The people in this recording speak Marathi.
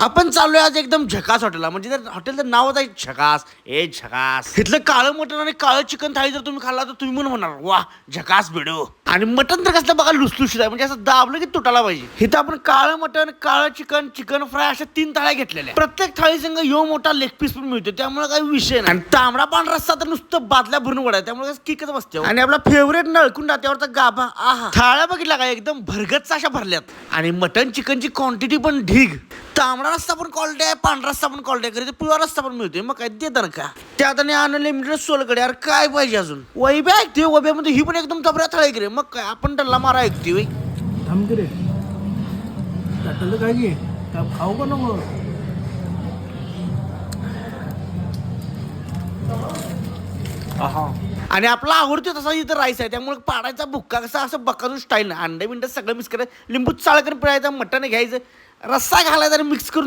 आपण चाललोय आज एकदम झकास हॉटेलला. म्हणजे त्या हॉटेलचं नावच आहे झकास. ए झकास. इथलं काळं मटण आणि काळं चिकन थाळी जर तुम्ही खाल्ला तर तुम्ही म्हणून म्हणणार वा झकास भिडो. आणि मटण तर कसलं बघा लुसलुशीत आहे. म्हणजे असं दाबलं की तुटायला पाहिजे. इथं आपण काळं मटण काळं चिकन चिकन फ्राय अशा तीन थाळ्या घेतलेल्या. प्रत्येक थाळी संघ यो मोठा लेग पीस पण मिळतो त्यामुळे काही विषय नाही. आणि तांबडा पांढरा रस्सा तर नुसतं बादल्या भरून वडा त्यामुळे किकच बसते आणि आपला फेवरेट नळकुंडा त्यावरचा गाभा. आहा. थाळ्या बघितला का? एकदम भरगतचा अशा भरल्यात. आणि मटन चिकनची क्वांटिटी पण ढीग. तांबडा रस्ता पण क्वालिटी आहे पांढरा रस्ता पण क्वालिटी आहे. पिवळा रस्ता पण मिळतोय. मग काय देतात का? त्यात आणि अनलिमिटेड सोलकडे यार काय पाहिजे अजून? वैब्या ऐकते वैब्यामध्ये ही पण एकदम तबऱ्या थाळी की रे. मग काय आपण टल्ला मारा ऐकते वै थांब की रे. काय खाऊ का नको? आणि आपला आवडतो तसा इथं राईस आहे त्यामुळे पाडायचा बुक्का कसा असं बक्काजून स्टाईल अंडे बिंड सगळं मिक्स करायचं. लिंबू चाळ करून पिळायचं मटण घ्यायचं रस्सा घालायचा आणि मिक्स करून